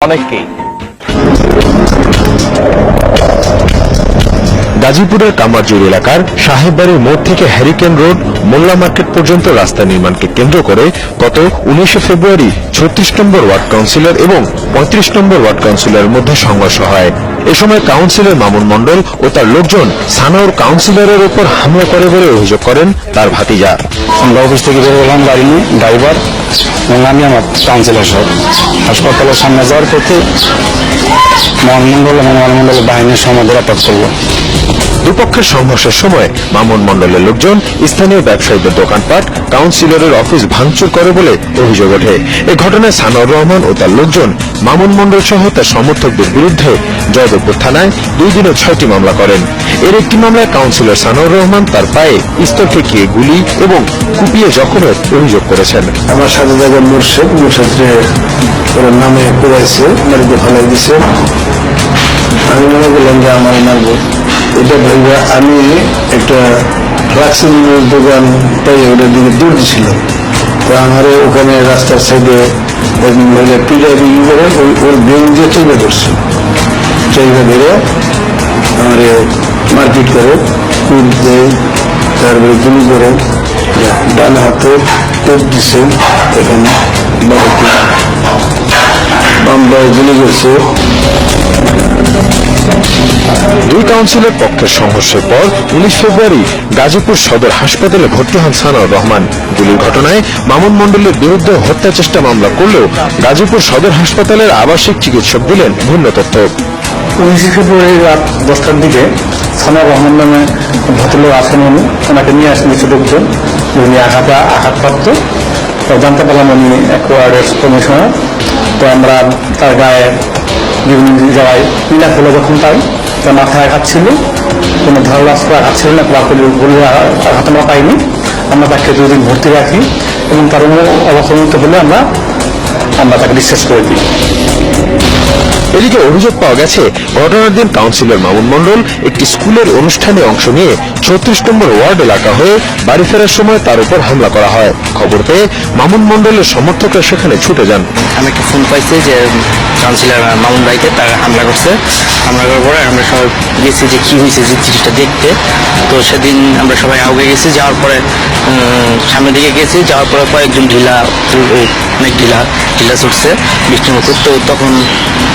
অনেককেই গাজীপুরের কামারজুর এলাকার সাহেববাড়ির মোড় থেকে হ্যারিকেন রোড, মোল্লা মার্কেট পর্যন্ত রাস্তা নির্মাণকে কেন্দ্র করে গত উনিশে ফেব্রুয়ারি ছত্রিশ নম্বর ওয়ার্ড কাউন্সিলর এবং পঁয়ত্রিশ নম্বর ওয়ার্ড কাউন্সিলরের মধ্যে সংঘর্ষ হয়। এ সময় কাউন্সিলর মামুন মণ্ডল ও তার লোকজন সানাউর কাউন্সিলরের উপর হামলা করে বলে অভিযোগ করেন তার ভাতিজা। আমরা অফিস থেকে বের হলাম গাড়ি নিয়ে, ড্রাইভার, এবং আমি আমার কাউন্সিলর হাসপাতালের সামনে যাওয়ার পথে মহানমন্ডল এবং মহানমন্ডলের বাহিনীর সমাজের আটক করল। দুপক্ষের সংঘর্ষের সময় মামুন মণ্ডলের লোকজন স্থানীয় ব্যবসায়ীদের দোকানপাট কাউন্সিলরের অফিস ভাঙচুর করে বলে অভিযোগ ওঠে। এ ঘটনায় সানোয়ার রহমান ও তার লোকজন মামুন মণ্ডল সহ তার সমর্থকদের বিরুদ্ধে জয়দেবপুর থানায় দুই দিনে ছয়টি মামলা করেন। এর একটি মামলায় কাউন্সিলর সানোয়ার রহমান তার পায়ে স্তর ঠেকিয়ে গুলি এবং কুপিয়ে জখমের অভিযোগ করেছেন। আমার সাথে জায়গায় মুর্শেদ, মুর্শেদরে ওর নামে পুরাইছে বাড়িতে ফেলাই দিছে। আমি মনে করলাম যে আমার মারবো এটা ভেবে আমি একটা ফ্লাক্সিং দোকান পাই, ওটার দিকে দৌড় দিছিল তো আমার ওখানে রাস্তার সাইডে এক মহিলা পিড়া বিক্রি করে, ওই ওর ব্রেন দিয়ে চলে করছে চাইবা ধরে আমার মারপিট করে কুট দেয়, তারপরে গুলি করে ডান হাতে টেপ দিছে, এখানে বাবাকে বাম পায়ে গুলি করছে। দুই কাউন্সিলের পক্ষের সংঘর্ষের পর উনিশ ফেব্রুয়ারি গাজীপুর সদর হাসপাতালে ভর্তি হন সানাউর রহমান। গুলির ঘটনায় মামুন মণ্ডলের বিরুদ্ধে হত্যা চেষ্টা মামলা করলেও গাজীপুর সদর হাসপাতালের আবাসিক চিকিৎসক দিলেন ভিন্ন তথ্য। উনিশে ফেব্রুয়ারি রাত দশটার দিকে সানা রহমান নামে ভদ্রলোক আসেন উনি। ওনাকে নিয়ে আসেন কিছু লোকজন। উনি আঘাত আঘাতপ্রাপ্ত তো জানতে পারলাম উনি এক ওয়ার্ডের কমিশনার। তো আমরা তার গায়ে বিভিন্ন জায়গায় মিলা হলো যখন তাই তার মাথায় আঘাত ছিল, কোনো ধারালাস্ত্র আঘাত ছিল না বা কোনো গুলি আঘাত আমরা পাইনি আমরা তাকে দুদিন ভর্তি রাখি এবং তার অবসরমুক্ত হলে আমরা আমরা তাকে ডিসচার্জ করে দিই। এদিকে অভিযোগ পাওয়া গেছে, ঘটনার দিন কাউন্সিলর মামুন মণ্ডল একটি স্কুলের অনুষ্ঠানে অংশ নিয়ে ছত্রিশ নম্বর ওয়ার্ড এলাকা হয়ে বাড়ি ফেরার সময় তার উপর হামলা করা হয়। খবর পেয়ে মামুন মণ্ডলের সমর্থকরা সেখানে ছুটে যান। আমি একটা ফোন পাইছি যে কাউন্সিলর মামুন বাড়িতে তার হামলা করছে। হামলা করার পরে আমরা সবাই গেছি যে কি হয়েছে, যে জিনিসটা দেখতে। তো সেদিন আমরা সবাই আগে গেছি, যাওয়ার পরে সামনের দিকে গেছি, যাওয়ার পরে কয়েকজন ঢিলা অনেক ঢিলা ঢিলা ছুটছে বৃষ্টির মতো তো তখন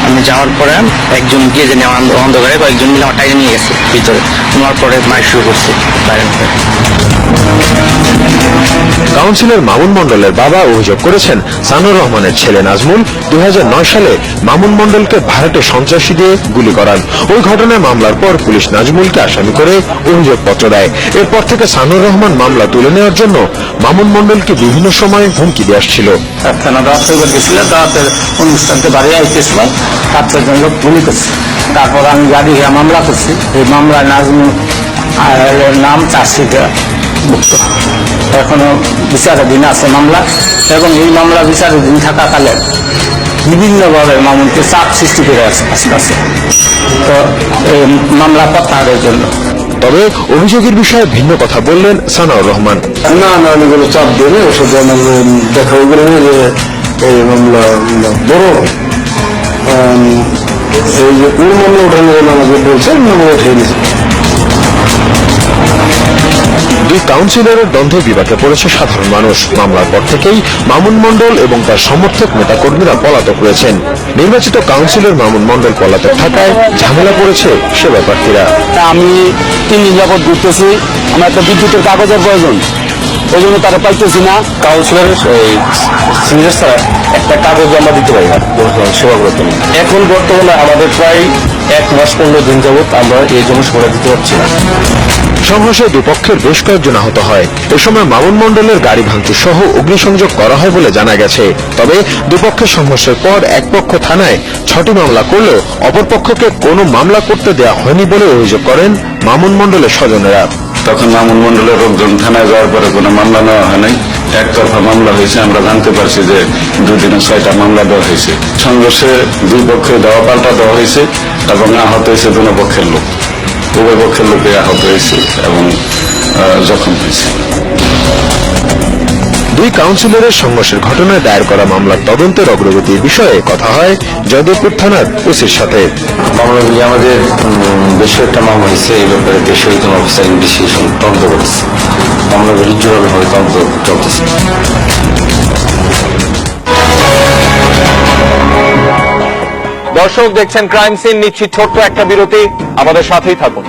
আমি যাওয়ার পরে একজন গিয়ে যে নেওয়া অন্ধকারে কয়েকজন মিলে আমার টাইনে নিয়ে গেছে ভিতরে। নেওয়ার পরে মায়ের শুরু করছে মধ্যে কাউন্সিলর মামুন মণ্ডলের বাবা অভিযোগ করেছেন, সানুর রহমানের ছেলে নাজমুল দুই সালে মামুন মণ্ডলকে ভাড়াটে সন্ত্রাসী দিয়ে গুলি করান। ওই ঘটনায় মামলার পর পুলিশ নাজমুলকে আসামি করে অভিযোগপত্র দেয়। এরপর থেকে সানুর রহমান মামলা তুলে নেওয়ার জন্য মামুন মণ্ডলকে বিভিন্ন সময় হুমকি দিয়ে আসছিল। তারপর আমি গাড়ি মামলা করছি, এই মামলায় নাজমুল নাম চাষিকে মুক্ত এখনও বিচারাধীন আছে মামলা এবং এই মামলা বিচারাধীন থাকাকালে বিভিন্নভাবে মামুনকে চাপ সৃষ্টি করে আছে আশপাশে তো এই মামলা প্রত্যাহারের জন্য। তবে অভিযোগের বিষয়ে ভিন্ন কথা বললেন সানাউর রহমান। না না আমি কোনো চাপ দিই না সাথে দেখা করে যে এই মামলা বড়। এই যে ওর মামলা ওঠানোর জন্য আমাকে বলছে মামলা উঠিয়ে দিয়েছি দুই কাউন্সিলরের দ্বন্দ্বে বিপাকে পড়েছে সাধারণ মানুষ। মামলার পর থেকেই মামুন মণ্ডল এবং তার সমর্থক নেতাকর্মীরা পলাতক রয়েছেন। নির্বাচিত কাউন্সিলর মামুন মণ্ডল পলাতক থাকায় ঝামেলা পড়েছে সেবা প্রার্থীরা তা আমি তিন দিন যাবৎ ঘুরতেছি। আমার একটা বিদ্যুতের কাগজের প্রয়োজন। ওই জন্য তারা পাইতেছি না। কাউন্সিলরের সিনিয়র স্যার একটা কাগজ আমরা দিতে পারি না। সেবা করতে এখন বর্তমানে আমাদের প্রায় এক মাস পনেরো দিন যাবৎ আমরা এই জন্য সেবা দিতে পারছি না। সংঘর্ষে দুপক্ষের বেশ কয়েকজন আহত হয়। এ সময় মামুন মণ্ডলের গাড়ি ভাঙচুর সহ অগ্নিসংযোগ করা হয় বলে জানা গেছে। তবে দুপক্ষের সংঘর্ষের পর এক পক্ষ থানায় ছটি মামলা করলেও অপর পক্ষকে কোনো মামলা করতে দেওয়া হয়নি বলে অভিযোগ করেন মামুন মণ্ডলের স্বজনেরা। তখন মামুন মন্ডলের লোকজন থানায় যাওয়ার পরে কোনো মামলা নেওয়া হয় নাই। একতরফা মামলা হয়েছে। আমরা জানতে পারছি যে দুদিনে ছয়টা মামলা দেওয়া হয়েছে। সংঘর্ষে দুই পক্ষে দেওয়া পাল্টা দেওয়া হয়েছে এবং আহত হয়েছে দুনো পক্ষের লোক। উভয় পক্ষের লোকে আহত হয়েছে এবং জখম হয়েছে দুই কাউন্সিলরের সংঘর্ষের ঘটনায় দায়ের করা মামলার তদন্তের অগ্রগতির বিষয়ে কথা হয় জয়দেবপুর থানার ওসির সাথে। মামলাগুলি আমাদের বেশ একটা মামলা হয়েছে এই ব্যাপারে বেশ একজন অফিসার ইনভেস্টিগেশন তদন্ত করেছে মামলাগুলি জোরালোভাবে তদন্ত চলতেছে দর্শক দেখছেন ক্রাইম সিন নিচ্ছি ছোট্ট একটা বিরতি। আমাদের সাথেই থাকুন।